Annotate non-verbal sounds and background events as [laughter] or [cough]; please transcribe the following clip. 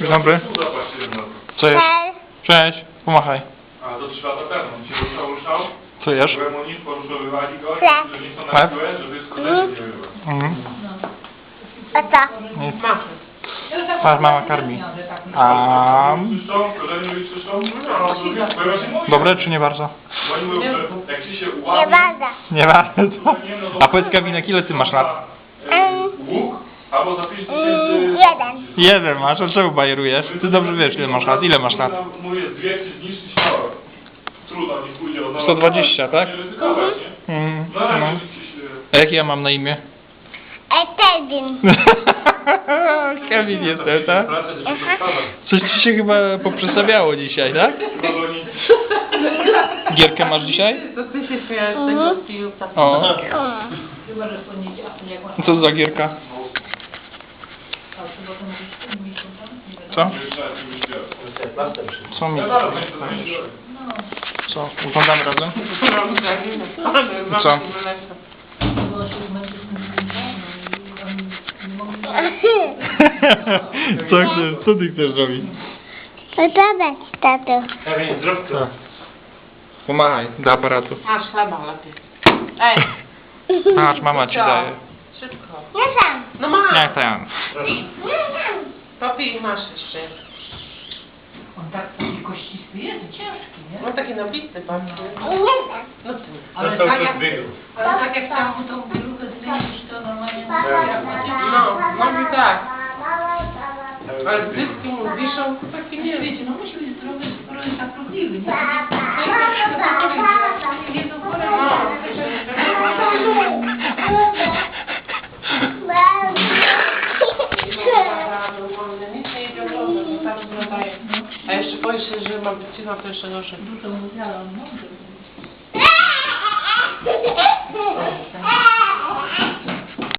Dzień dobry. Co jest? Cześć, pomachaj. A to trzy lata temu. On się ruszał, ruszał. Co jesz? Byłem u nich, poruszowywali go, Tak. nie są Tak. na siłę, żeby skutecznie nie były. Mhm. A co? Nic. Patrz, mama karmi. A korzenie czyszczą? No, bo ja się mówię. dobre czy nie bardzo? Bo oni mówią, że jak ci się Nie ułamie, bardzo. Nie bardzo. to nie, no to- A powiedz Kawinek, ile ty masz lat? E, Łuk, albo za 5 Mm, tysięcy... jeden. Jeden masz, a czemu bajerujesz? Ty dobrze wiesz, ile masz lat. Ile masz lat? Mówię, dwie czy zniszczyć siłę. Trudno, pójdzie od nowa. 120, tak? Nie ryzykować, nie? Mm, No, no. ale rzeczywiście się... A jakie ja mam na imię? E, Kevin. [laughs] Kevin jestem, tak? Się. Coś ci się chyba poprzestawiało dzisiaj, tak? Chyba do nich- Gierkę masz dzisiaj? To ty się śmiałeś z tego. O, poniedziałek, jak ma... co za gierka? Co? Co mi? Ja to. Co? Oglądamy razem? Co? [laughs] Co? Chcesz? Co ty chcesz zrobić? Podobać, tato. Co? Pomachaj do aparatu. Masz chleba lepiej. Ej, Patrz, mama ci daje. szybko. Nie sam. No masz. Nie ten. Nie sam. Papi masz jeszcze. On tak taki kościsty jest, ciężki, nie? No taki nabity sam. No ty. Ale tak jak, ale tak jak tam tą pieluchę zdejmiesz, to normalnie No, no i tak. Ale dyski mu wiszą, to taki nie wiecie, no musi być zdrowy, skoro jest tak nie? A jeszcze się, że ma być cicho, to jeszcze. Dużo mówiła, on mądry.